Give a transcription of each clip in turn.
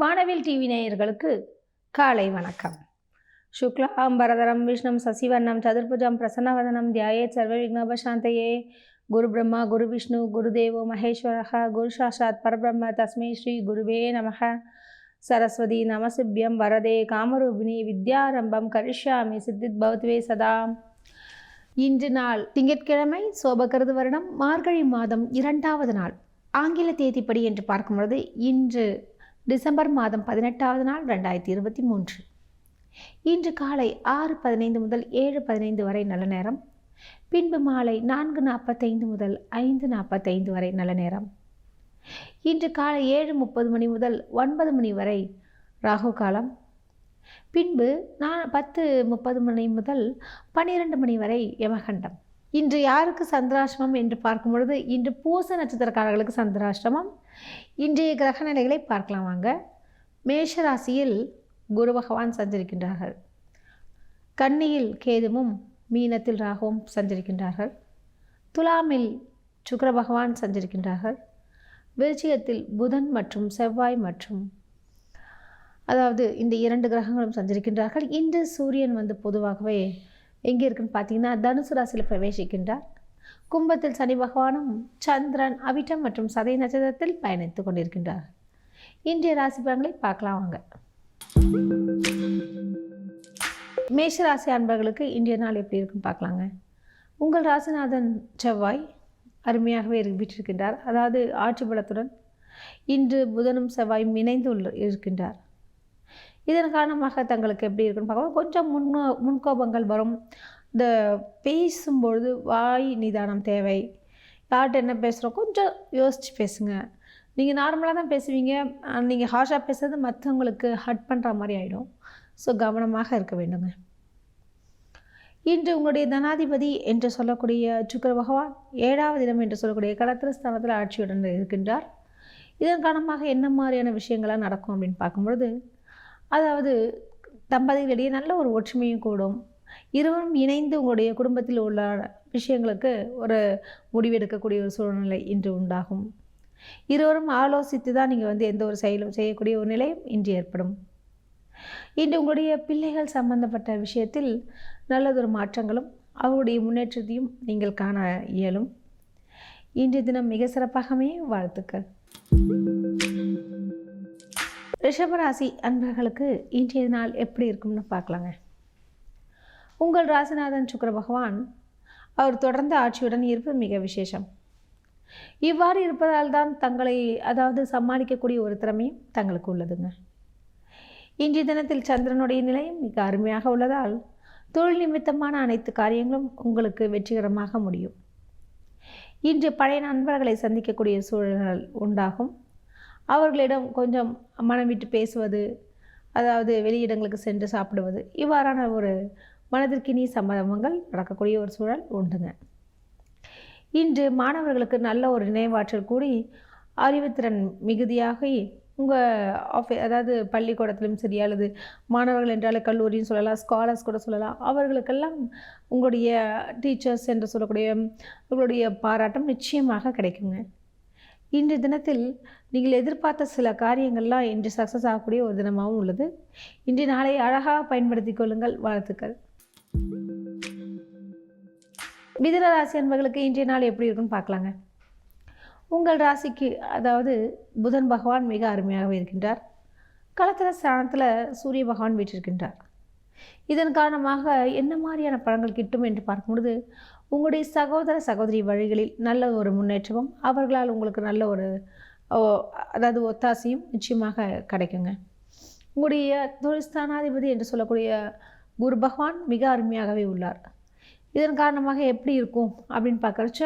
வானவில் டிவி நேயர்களுக்கு காலை வணக்கம். சுக்லாம் பரதரம் விஷ்ணம் சசிவர்ணம் சதுர்புஜம் பிரசன்னவதனம் தியாயே சர்வ விக்னபசாந்தையே குரு பிரம்மா குரு விஷ்ணு குருதேவோ மகேஸ்வரः குரு சாஷாத் பரபிரம்ம தஸ்மை ஸ்ரீ குருவே நமக. சரஸ்வதி நமசிபியம் வரதே காமரூபிணி வித்யாரம்பம் கரிஷ்யாமி சித்தித் பவத்வே சதா. இன்று நாள் திங்கட்கிழமை சோபகிருது வருடம் மார்கழி மாதம் இரண்டாவது நாள். ஆங்கில தேதிப்படி என்று பார்க்கும் பொழுது இன்று டிசம்பர் மாதம் பதினெட்டாவது நாள் ரெண்டாயிரத்தி இருபத்தி மூன்று. இன்று காலை ஆறு பதினைந்து முதல் ஏழு பதினைந்து வரை நல்ல நேரம். பின்பு மாலை நான்கு நாற்பத்தைந்து முதல் ஐந்து நாற்பத்தைந்து வரை நல்ல நேரம். இன்று காலை ஏழு முப்பது மணி முதல் ஒன்பது மணி வரை ராகு காலம். பின்பு நான் பத்து முப்பது மணி முதல் பன்னிரெண்டு மணி வரை யமகண்டம். இன்று யாருக்கு சந்திராஷ்டமம் என்று பார்க்கும் பொழுது இன்று பூச நட்சத்திரக்காரர்களுக்கு சந்திராஷ்டமம். இன்றைய கிரக நிலைகளை பார்க்கலாம் வாங்க. மேஷ ராசியில் குரு பகவான் சஞ்சரிக்கின்றார்கள். கன்னியில் கேதுவும் மீனத்தில் ராகுவும் சஞ்சரிக்கின்றார்கள். துலாமில் சுக்கர பகவான் சஞ்சரிக்கின்றார்கள். விருச்சிகத்தில் புதன் மற்றும் செவ்வாய் மற்றும் அதாவது இந்த இரண்டு கிரகங்களும் சஞ்சரிக்கின்றார்கள். இன்று சூரியன் வந்து பொதுவாகவே எங்கே இருக்குன்னு பார்த்தீங்கன்னா தனுசு ராசியில் பிரவேசிக்கின்றார். கும்பத்தில் சனி பகவானும் சந்திரன் அவிட்டம் மற்றும் சதை நட்சத்திரத்தில் பயணித்து கொண்டிருக்கின்றார். இன்றைய ராசி பலன்களை பார்க்கலாம் வாங்க. மேஷ ராசி அன்பர்களுக்கு இன்றைய நாள் எப்படி இருக்குன்னு பார்க்கலாங்க. உங்கள் ராசிநாதன் செவ்வாய் அருமையாகவே இரு- வீற்றிருக்கின்றார். அதாவது ஆட்சி பலத்துடன் இன்று புதனும் செவ்வாயும் இணைந்து உள்ள இருக்கின்றார். இதன் காரணமாக தங்களுக்கு எப்படி இருக்குன்னு பார்க்கலாம் கொஞ்சம் முன்னோ முன்கோபங்கள் வரும். இந்த பேசும்பொழுது வாய் நிதானம் தேவை. யார்கிட்ட என்ன பேசுகிறோம் கொஞ்சம் யோசித்து பேசுங்க. நீங்கள் நார்மலாக தான் பேசுவீங்க. நீங்கள் ஹாஷாக பேசுறது மற்றவங்களுக்கு ஹர்ட் பண்ணுற மாதிரி ஆகிடும் ஸோ கவனமாக இருக்க வேண்டுங்க. இன்று உங்களுடைய தனாதிபதி என்று சொல்லக்கூடிய சுக்கர பகவான் ஏழாவது இடம் என்று சொல்லக்கூடிய கடத்திர ஸ்தானத்தில் ஆட்சியுடன் இருக்கின்றார். இதன் காரணமாக என்ன மாதிரியான விஷயங்கள்லாம் நடக்கும் அப்படின்னு பார்க்கும்பொழுது அதாவது தம்பதிகளிடையே நல்ல ஒரு ஒற்றுமையும் கூடும். இருவரும் இணைந்து உங்களுடைய குடும்பத்தில் உள்ள விஷயங்களுக்கு ஒரு முடிவெடுக்கக்கூடிய ஒரு சூழ்நிலை இன்று உண்டாகும். இருவரும் ஆலோசித்து தான் நீங்கள் வந்து எந்த ஒரு செயலும் செய்யக்கூடிய ஒரு நிலையும் இன்று ஏற்படும். இன்று உங்களுடைய பிள்ளைகள் சம்பந்தப்பட்ட விஷயத்தில் நல்லதொரு மாற்றங்களும் அவருடைய முன்னேற்றத்தையும் நீங்கள் காண இயலும். இன்றைய தினம் மிக சிறப்பாகவே வாழ்த்துக்கள். ரிஷபராசி அன்பர்களுக்கு இன்றைய நாள் எப்படி இருக்கும்னு பார்க்கலாங்க. உங்கள் ராசிநாதன் சுக்கர பகவான் அவர் தொடர்ந்து ஆட்சியுடன் இருப்பது மிக விசேஷம். இவ்வாறு இருப்பதால் தான் தங்களை அதாவது சமாளிக்கக்கூடிய ஒரு திறமையும் தங்களுக்கு உள்ளதுங்க. இன்றைய தினத்தில் சந்திரனுடைய நிலையும் மிக அருமையாக உள்ளதால் தொழில் நிமித்தமான அனைத்து காரியங்களும் உங்களுக்கு வெற்றிகரமாக முடியும். இன்று பழைய நண்பர்களை சந்திக்கக்கூடிய சூழல்கள் உண்டாகும். அவர்களிடம் கொஞ்சம் மனம் விட்டு பேசுவது அதாவது வெளியிடங்களுக்கு சென்று சாப்பிடுவது. இவ்வாறான ஒரு மனதிற்கினி சம்பவங்கள் நடக்கக்கூடிய ஒரு சூழல் உண்டுங்க. இன்று மாணவர்களுக்கு நல்ல ஒரு நினைவாற்றல் கூடி அறிவுத்திறன் மிகுதியாகி உங்கள் ஆஃபி அதாவது பள்ளிக்கூடத்திலும் சரி அல்லது மாணவர்கள் என்றாலே கல்லூரின்னு சொல்லலாம் ஸ்காலர்ஸ் கூட சொல்லலாம் அவர்களுக்கெல்லாம் உங்களுடைய டீச்சர்ஸ் என்று சொல்லக்கூடிய உங்களுடைய பாராட்டம் நிச்சயமாக கிடைக்குங்க. இன்றைய தினத்தில் நீங்கள் எதிர்பார்த்த சில காரியங்கள்லாம் இன்று சக்ஸஸ் ஆகக்கூடிய ஒரு தினமாகவும் உள்ளது. இன்று நாளை அழகாக பயன்படுத்திக் கொள்ளுங்கள். வாழ்த்துக்கள். மிதுன ராசி அன்பர்களுக்கு இன்றைய நாள் எப்படி இருக்குன்னு பார்க்கலாங்க. உங்கள் ராசிக்கு அதாவது புதன் பகவான் மிக அருமையாகவே இருக்கின்றார். களத்திர ஸ்தானத்தில் சூரிய பகவான் வீற்றிருக்கின்றார். இதன் காரணமாக என்ன மாதிரியான பழங்கள் கிட்டும் என்று பார்க்கும்பொழுது உங்களுடைய சகோதர சகோதரி வழிகளில் நல்ல ஒரு முன்னேற்றமும் அவர்களால் உங்களுக்கு நல்ல ஒரு அதாவது ஒத்தாசையும் நிச்சயமாக கிடைக்குங்க. உங்களுடைய தொழில்ஸ்தானாதிபதி என்று சொல்லக்கூடிய குரு பகவான் மிக அருமையாகவே உள்ளார். இதன் காரணமாக எப்படி இருக்கும் அப்படின்னு பார்க்குறச்ச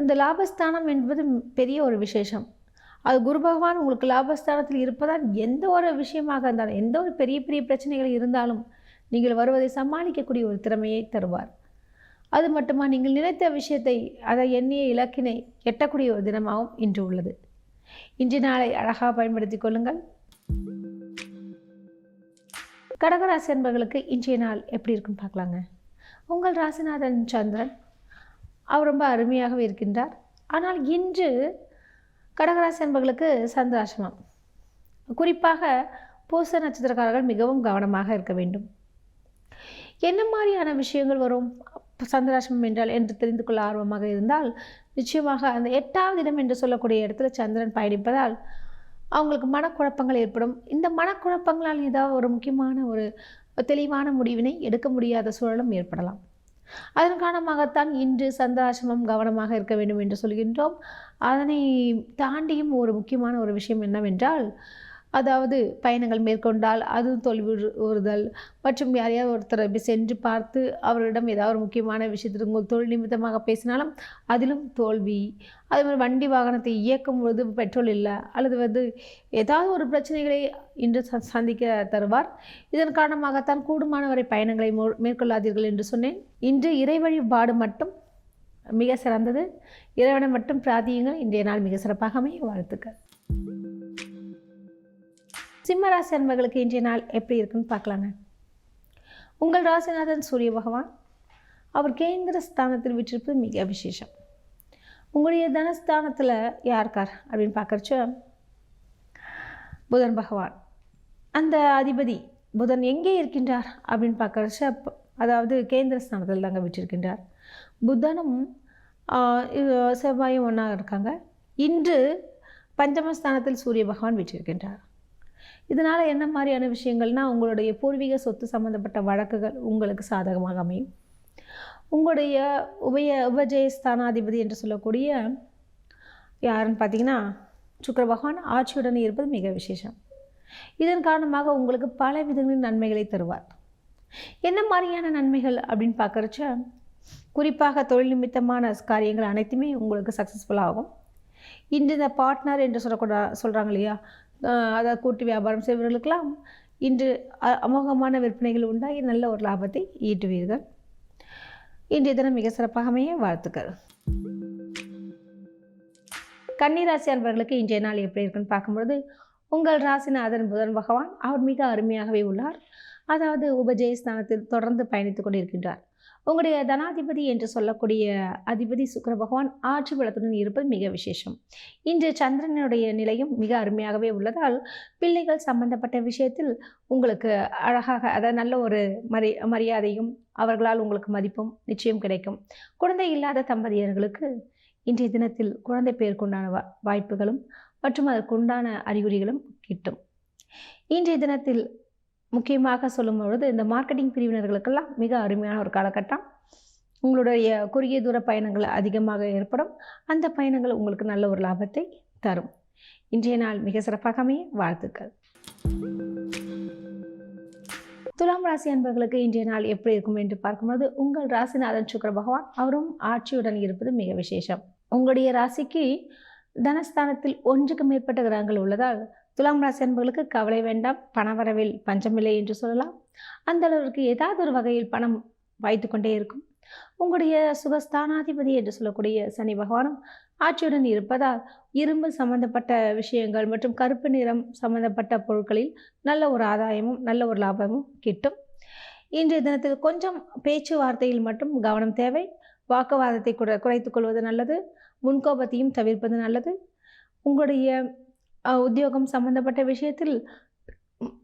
அந்த லாபஸ்தானம் என்பது பெரிய ஒரு விசேஷம். அது குரு பகவான் உங்களுக்கு லாபஸ்தானத்தில் இருப்பதால் எந்த ஒரு விஷயமாக இருந்தாலும் எந்த ஒரு பெரிய பெரிய பிரச்சனைகள் இருந்தாலும் நீங்கள் வருவதை சமாளிக்கக்கூடிய ஒரு திறமையை தருவார். அது மட்டுமா நீங்கள் நினைத்த விஷயத்தை அதை எண்ணிய இலக்கினை எட்டக்கூடிய ஒரு தினமாகவும் இன்று உள்ளது. இன்று நாளை அழகாக பயன்படுத்திக் கொள்ளுங்கள். கடகராசி என்பவர்களுக்கு இன்றைய நாள் எப்படி இருக்குன்னு பார்க்கலாங்க. உங்கள் ராசிநாதன் சந்திரன் அவர் ரொம்ப அருமையாகவே இருக்கின்றார். ஆனால் இன்று கடகராசி என்பவர்களுக்கு சந்திராசிரமம் குறிப்பாக பூச நட்சத்திரக்காரர்கள் மிகவும் கவனமாக இருக்க வேண்டும். என்ன மாதிரியான விஷயங்கள் வரும்? சந்திராசிரமம் என்றால் என்று தெரிந்து கொள்ள ஆர்வமாக இருந்தால் நிச்சயமாக அந்த எட்டாவது இடம் என்று சொல்லக்கூடிய இடத்துல சந்திரன் பயணிப்பதால் அவங்களுக்கு மனக்குழப்பங்கள் ஏற்படும். இந்த மனக்குழப்பங்களால் ஏதாவது ஒரு முக்கியமான ஒரு தெளிவான முடிவினை எடுக்க முடியாத சூழலும் ஏற்படலாம். அதன் காரணமாகத்தான் இன்று சந்திராசிரமம் கவனமாக இருக்க வேண்டும் என்று சொல்கின்றோம். அதனை தாண்டியும் ஒரு முக்கியமான ஒரு விஷயம் என்னவென்றால் அதாவது பயணங்கள் மேற்கொண்டால் அது தோல்வி உறுதல் மற்றும் யாரையாவது ஒருத்தரை அப்படி சென்று பார்த்து அவரிடம் ஏதாவது ஒரு முக்கியமான விஷயத்திற்கு உங்கள் தொழில் நிமித்தமாக பேசினாலும் அதிலும் தோல்வி. அதே மாதிரி வண்டி வாகனத்தை இயக்கும் பொழுது பெட்ரோல் இல்லை அல்லது வந்து ஏதாவது ஒரு பிரச்சனைகளை இன்று ச சந்திக்க தருவார். இதன் காரணமாகத்தான் கூடுமானவரை பயணங்களை மேற்கொள்ளாதீர்கள் என்று சொன்னேன். இன்று இறை வழிபாடு மட்டும் மிக சிறந்தது. இறைவனை மட்டும் பிரார்த்தியுங்கள். இன்றைய நாள் மிக சிறப்பாக அமைய வாழ்த்துக்கள். சிம்மராசி அன்பர்களுக்கு இன்றைய நாள் எப்படி இருக்குன்னு பார்க்கலாங்க. உங்கள் ராசிநாதன் சூரிய பகவான் அவர் கேந்திர ஸ்தானத்தில் விட்டிருப்பது மிக விசேஷம். உங்களுடைய தனஸ்தானத்தில் யாருக்கார் அப்படின்னு பார்க்குறச்ச புதன் பகவான். அந்த அதிபதி புதன் எங்கே இருக்கின்றார் அப்படின்னு பார்க்குறச்ச அதாவது கேந்திர ஸ்தானத்தில் தாங்க விட்டிருக்கின்றார். புதனும் செவ்வாயும் ஒன்றாக இருக்காங்க. இன்று பஞ்சமஸ்தானத்தில் சூரிய பகவான் விட்டிருக்கின்றார். இதனால் என்ன மாதிரியான விஷயங்கள்னால் உங்களுடைய பூர்வீக சொத்து சம்மந்தப்பட்ட வழக்குகள் உங்களுக்கு சாதகமாக அமையும். உங்களுடைய உபய உபஜயஸ்தானாதிபதி என்று சொல்லக்கூடிய யாருன்னு பார்த்தீங்கன்னா சுக்கர பகவான் ஆட்சியுடன் இருப்பது மிக விசேஷம். இதன் காரணமாக உங்களுக்கு பல விதங்களின் நன்மைகளை தருவார். என்ன மாதிரியான நன்மைகள் அப்படின்னு பார்க்குறச்ச குறிப்பாக தொழில் நிமித்தமான காரியங்கள் அனைத்துமே உங்களுக்கு சக்ஸஸ்ஃபுல் ஆகும். இன்று இந்த பார்ட்னர் என்று சொல்லக்கூட சொல்கிறாங்க இல்லையா அதாவது கூட்டு வியாபாரம் செய்பவர்களுக்கெல்லாம் இன்று அமோகமான விற்பனைகள் உண்டாகி நல்ல ஒரு லாபத்தை ஈட்டுவீர்கள். இன்றைய தினம் மிக சிறப்பாக அமைய வாழ்த்துக்கள். கன்னிராசி அன்பர்களுக்கு இன்றைய நாள் எப்படி இருக்குன்னு பார்க்கும்பொழுது உங்கள் ராசிநாதன் புதன் பகவான் அவர் மிக அருமையாகவே உள்ளார். அதாவது உபஜயஸ்தானத்தில் தொடர்ந்து பயணித்துக் கொண்டிருக்கின்றார். உங்களுடைய தனாதிபதி என்று சொல்லக்கூடிய அதிபதி சுக்கர பகவான் ஆட்சி பலத்துடன் இருப்பது மிக விசேஷம். இன்று சந்திரனுடைய நிலையும் மிக அருமையாகவே உள்ளதால் பிள்ளைகள் சம்பந்தப்பட்ட விஷயத்தில் உங்களுக்கு அழகாக அதாவது நல்ல ஒரு மரி மரியாதையும் அவர்களால் உங்களுக்கு மதிப்பும் நிச்சயம் கிடைக்கும். குழந்தை இல்லாத தம்பதியர்களுக்கு இன்றைய தினத்தில் குழந்தை பேருக்குண்டான வாய்ப்புகளும் மற்றும் அதற்குண்டான அறிகுறிகளும் கிட்டும். இன்றைய தினத்தில் முக்கியமாக சொல்லும் பொழுது இந்த மார்க்கெட்டிங் பிரிவினர்களுக்கெல்லாம் மிக அருமையான ஒரு காலகட்டம். உங்களுடைய குறுகிய தூர பயணங்கள் அதிகமாக ஏற்படும். அந்த பயணங்கள் உங்களுக்கு நல்ல ஒரு லாபத்தை தரும். இன்றைய நாள் மிக சிறப்பாக அமைய வாழ்த்துக்கள். துலாம் ராசி அன்பர்களுக்கு இன்றைய நாள் எப்படி இருக்கும் என்று பார்க்கும்போது உங்கள் ராசிநாதன் சுக்கர பகவான் அவரும் ஆட்சியுடன் இருப்பது மிக விசேஷம். உங்களுடைய ராசிக்கு தனஸ்தானத்தில் ஒன்றுக்கு மேற்பட்ட கிரகங்கள் உள்ளதால் துலாம் ராசி அன்பர்களுக்கு கவலை வேண்டாம் பணவரவில் பஞ்சமில்லை என்று சொல்லலாம். அந்த அளவிற்கு ஏதாவது ஒரு வகையில் பணம் வைத்து கொண்டே இருக்கும். உங்களுடைய சுகஸ்தானாதிபதி என்று சொல்லக்கூடிய சனி பகவானும் ஆட்சியுடன் இருப்பதால் இரும்பு சம்பந்தப்பட்ட விஷயங்கள் மற்றும் கருப்பு நிறம் சம்பந்தப்பட்ட பொருட்களில் நல்ல ஒரு ஆதாயமும் நல்ல ஒரு லாபமும் கிட்டும். இன்றைய தினத்தில் கொஞ்சம் பேச்சுவார்த்தையில் மட்டும் கவனம் தேவை. வாக்குவாதத்தை குறை குறைத்து கொள்வது நல்லது. முன்கோபத்தையும் தவிர்ப்பது நல்லது. உங்களுடைய உத்தியோகம் சம்பந்தப்பட்ட விஷயத்தில்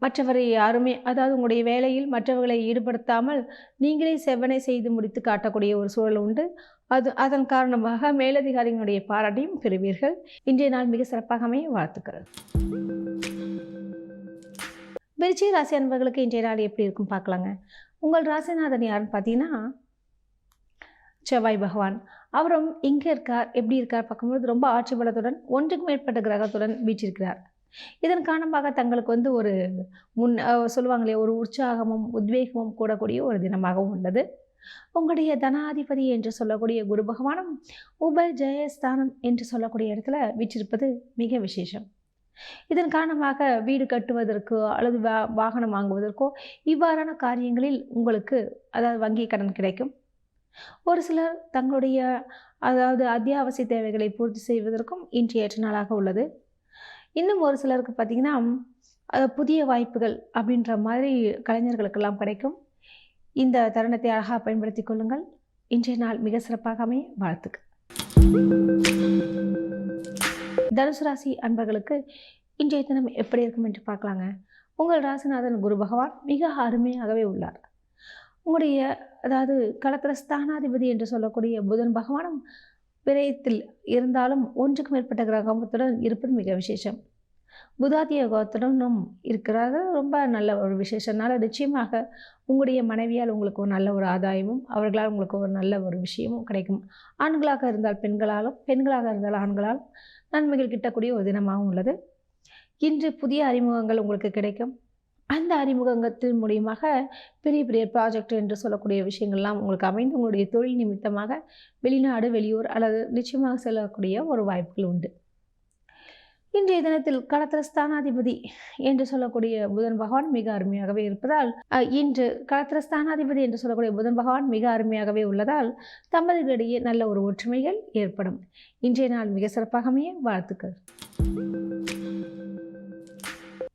மற்றவரை யாருமே அதாவது உங்களுடைய வேலையில் மற்றவர்களை ஈடுபடுத்தாமல் நீங்களே செவ்வனை செய்து முடித்து காட்டக்கூடிய ஒரு சூழல் உண்டு. அது அதன் காரணமாக மேலதிகாரிகளுடைய பாராட்டையும் பெறுவீர்கள். இன்றைய நாள் மிக சிறப்பாக அமைய வாழ்த்துக்கள். விருச்சிக ராசி அன்பர்களுக்கு இன்றைய நாள் எப்படி இருக்கும் பார்க்கலாங்க. உங்கள் ராசிநாதன் யாருன்னு பார்த்தீங்கன்னா செவ்வாய் பகவான். அவரும் எங்கே இருக்கார் எப்படி இருக்கார் பார்க்கும்போது ரொம்ப ஆட்சி பலத்துடன் ஒன்றுக்கு மேற்பட்ட கிரகத்துடன் வீற்றிருக்கிறார். இதன் காரணமாக தங்களுக்கு வந்து ஒரு முன் சொல்லுவாங்களே ஒரு உற்சாகமும் உத்வேகமும் கூடக்கூடிய ஒரு தினமாகவும் உள்ளது. உங்களுடைய தனாதிபதி என்று சொல்லக்கூடிய குரு பகவானும் உப ஜெயஸ்தானம் என்று சொல்லக்கூடிய இடத்துல வீற்றிருப்பது மிக விசேஷம். இதன் காரணமாக வீடு கட்டுவதற்கோ அல்லது வா வாகனம் வாங்குவதற்கோ இவ்வாறான காரியங்களில் உங்களுக்கு அதாவது வங்கி கடன் கிடைக்கும். ஒரு சிலர் தங்களுடைய அதாவது அத்தியாவசிய தேவைகளை பூர்த்தி செய்வதற்கும் இன்று ஏற்ற நாளாக உள்ளது. இன்னும் ஒரு சிலருக்கு பார்த்திங்கன்னா புதிய வாய்ப்புகள் அப்படின்ற மாதிரி கலைஞர்களுக்கெல்லாம் கிடைக்கும். இந்த தருணத்தை அழகாக பயன்படுத்தி கொள்ளுங்கள். இன்றைய நாள் மிக சிறப்பாக அமைய வாழ்த்துக்கள். தனுசு ராசி அன்பர்களுக்கு இன்றைய தினம் எப்படி இருக்கும் என்று பார்க்கலாங்க. உங்கள் ராசிநாதன் குரு பகவான் மிக அருமையாகவே உள்ளார். உங்களுடைய அதாவது களத்தில் ஸ்தானாதிபதி என்று சொல்லக்கூடிய புதன் பகவானும் விரயத்தில் இருந்தாலும் ஒன்றுக்கு மேற்பட்ட கிரகத்துடன் இருப்பது மிக விசேஷம். புதாதிய யோகத்துடனும் இருக்கிறது ரொம்ப நல்ல ஒரு விசேஷனால நிச்சயமாக உங்களுடைய மனைவியால் உங்களுக்கு ஒரு நல்ல ஒரு ஆதாயமும் அவர்களால் உங்களுக்கு ஒரு நல்ல ஒரு விஷயமும் கிடைக்கும். ஆண்களாக இருந்தால் பெண்களாலும் பெண்களாக இருந்தால் ஆண்களாலும் நன்மைகள் கிட்டக்கூடிய ஒரு தினமாகவும் உள்ளது. இன்று புதிய அறிமுகங்கள் உங்களுக்கு கிடைக்கும். அந்த அறிமுகத்தின் மூலியமாக பெரிய பெரிய ப்ராஜெக்ட் என்று சொல்லக்கூடிய விஷயங்கள்லாம் உங்களுக்கு அமைந்து உங்களுடைய தொழில் நிமித்தமாக வெளிநாடு வெளியூர் அல்லது நிச்சயமாக செல்லக்கூடிய ஒரு வாய்ப்புகள் உண்டு. இன்றைய தினத்தில் களத்திர ஸ்தானாதிபதி என்று சொல்லக்கூடிய புதன் பகவான் மிக அருமையாகவே இருப்பதால் இன்று களத்திர ஸ்தானாதிபதி என்று சொல்லக்கூடிய புதன் பகவான் மிக அருமையாகவே உள்ளதால் தம்பதிகளிடையே நல்ல ஒரு ஒற்றுமைகள் ஏற்படும். இன்றைய நாள் மிக சிறப்பாக வாழ்த்துக்கள்.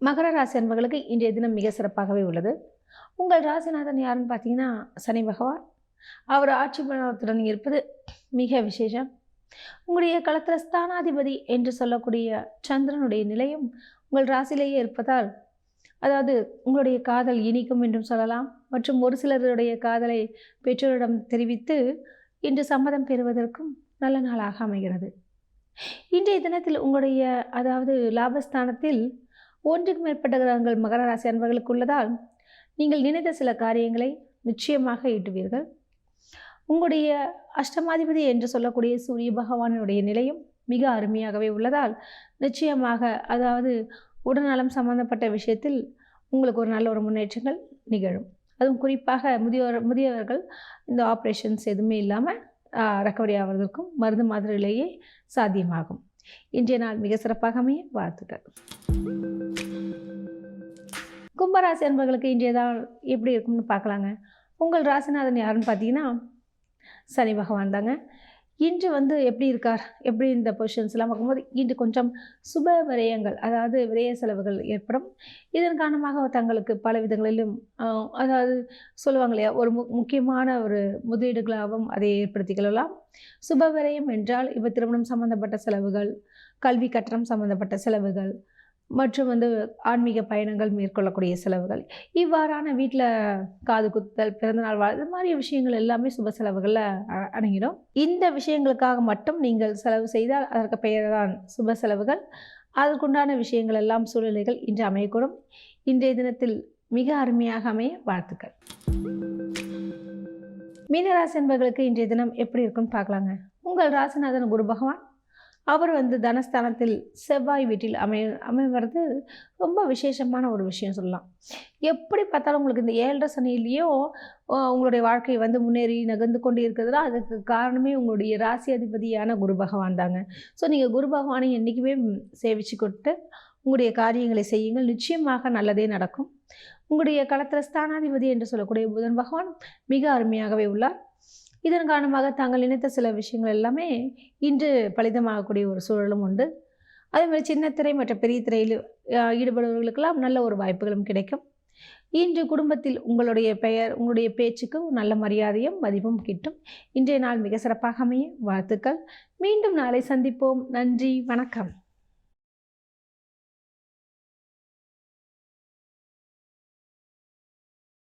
மகர ராசி அன்பர்களுக்கு இன்றைய தினம் மிக சிறப்பாகவே உள்ளது. உங்கள் ராசிநாதன் யாருன்னு பார்த்தீங்கன்னா சனி பகவான். அவர் ஆட்சி பலத்துடன் இருப்பது மிக விசேஷம். உங்களுடைய களத்தில் ஸ்தானாதிபதி என்று சொல்லக்கூடிய சந்திரனுடைய நிலையும் உங்கள் ராசியிலேயே இருப்பதால் அதாவது உங்களுடைய காதல் இனிக்கும் என்றும் சொல்லலாம். மற்றும் ஒரு சிலருடைய காதலை பெற்றோரிடம் தெரிவித்து இன்று சம்மதம் பெறுவதற்கும் நல்ல நாளாக அமைகிறது. இன்றைய தினத்தில் உங்களுடைய அதாவது லாபஸ்தானத்தில் ஒன்றுக்கு மேற்பட்ட கிரகங்கள் மகர ராசி அன்பர்களுக்கு உள்ளதால் நீங்கள் நினைத்த சில காரியங்களை நிச்சயமாக ஈட்டுவீர்கள். உங்களுடைய அஷ்டமாதிபதி என்று சொல்லக்கூடிய சூரிய பகவானுடைய நிலையும் மிக அருமையாகவே உள்ளதால் நிச்சயமாக அதாவது உடல்நலம் சம்பந்தப்பட்ட விஷயத்தில் உங்களுக்கு ஒரு நல்ல ஒரு முன்னேற்றங்கள் நிகழும். அதுவும் குறிப்பாக முதியோர் முதியவர்கள் இந்த ஆப்ரேஷன்ஸ் எதுவுமே இல்லாமல் ரெக்கவரி ஆவதற்கும் மருந்து மாதிரியிலேயே சாத்தியமாகும். இன்றைய நாள் மிக சிறப்பாக அமைய வாழ்த்துக்கள். கும்பராசி அன்பர்களுக்கு இன்றைய நாள் எப்படி இருக்கும்னு பார்க்கலாங்க. உங்கள் ராசிநாதன் யாருன்னு பார்த்தீங்கன்னா சனி பகவான் தாங்க. இன்று வந்து எப்படி இருக்கார்? எப்படி இந்த பொசிஷன்ஸ்லாம் பார்க்கும்போது இன்று கொஞ்சம் சுப விரயங்கள் அதாவது விரய செலவுகள் ஏற்படும். இதன் காரணமாக தங்களுக்கு பல விதங்களிலும் அதாவது சொல்லுவாங்க இல்லையா ஒரு மு முக்கியமான ஒரு முதலீடுகளாகவும் அதை ஏற்படுத்திக் கொள்ளலாம். சுப விரயம் என்றால் இப்போ திருமணம் சம்பந்தப்பட்ட செலவுகள் கல்வி கட்டணம் சம்பந்தப்பட்ட செலவுகள் மற்றும் வந்து ஆன்மீக பயணங்கள் மேற்கொள்ளக்கூடிய செலவுகள். இவ்வாறான வீட்டில் காது குத்தல் பிறந்தநாள் வாழ் இது மாதிரி விஷயங்கள் எல்லாமே சுப செலவுகளில் அ- இந்த விஷயங்களுக்காக மட்டும் நீங்கள் செலவு செய்தால் அதற்கு பெயர் தான் சுப செலவுகள். அதற்குண்டான விஷயங்கள் எல்லாம் சூழ்நிலைகள் இன்று அமையக்கூடும். இன்றைய தினத்தில் மிக அருமையாக அமைய வாழ்த்துக்கள். மீனராசி என்பவர்களுக்கு இன்றைய தினம் எப்படி இருக்குன்னு பார்க்கலாங்க. உங்கள் ராசிநாதன் குரு பகவான் அவர் வந்து தனஸ்தானத்தில் செவ்வாய் வீட்டில் அமை அமைவது ரொம்ப விசேஷமான ஒரு விஷயம் சொல்லலாம். எப்படி பார்த்தாலும் உங்களுக்கு இந்த ஏழரை சனியிலையும் உங்களுடைய வாழ்க்கை வந்து முன்னேறி நகர்ந்து கொண்டு இருக்கிறதுனா அதுக்கு காரணமே உங்களுடைய ராசி அதிபதியான குரு பகவான் தாங்க. ஸோ நீங்கள் குரு பகவானை என்றைக்குமே சேவிச்சு கொடுத்து உங்களுடைய காரியங்களை செய்யுங்கள். நிச்சயமாக நல்லதே நடக்கும். உங்களுடைய களத்திர ஸ்தானாதிபதி என்று சொல்லக்கூடிய புதன் பகவான் மிக அருமையாகவே உள்ளார். இதன் காரணமாக தாங்கள் நினைத்த சில விஷயங்கள் எல்லாமே இன்று பலிதமாகக்கூடிய ஒரு சூழலும் உண்டு. அதே மாதிரி சின்ன திரை மற்றும் பெரிய திரையில் ஈடுபடுபவர்களுக்கெல்லாம் நல்ல ஒரு வாய்ப்புகளும் கிடைக்கும். இன்று குடும்பத்தில் உங்களுடைய பெயர் உங்களுடைய பேச்சுக்கு நல்ல மரியாதையும் மதிப்பும் கிட்டும். இன்றைய நாள் மிக சிறப்பாக அமைய. வாழ்த்துக்கள். மீண்டும் நாளை சந்திப்போம். நன்றி. வணக்கம்.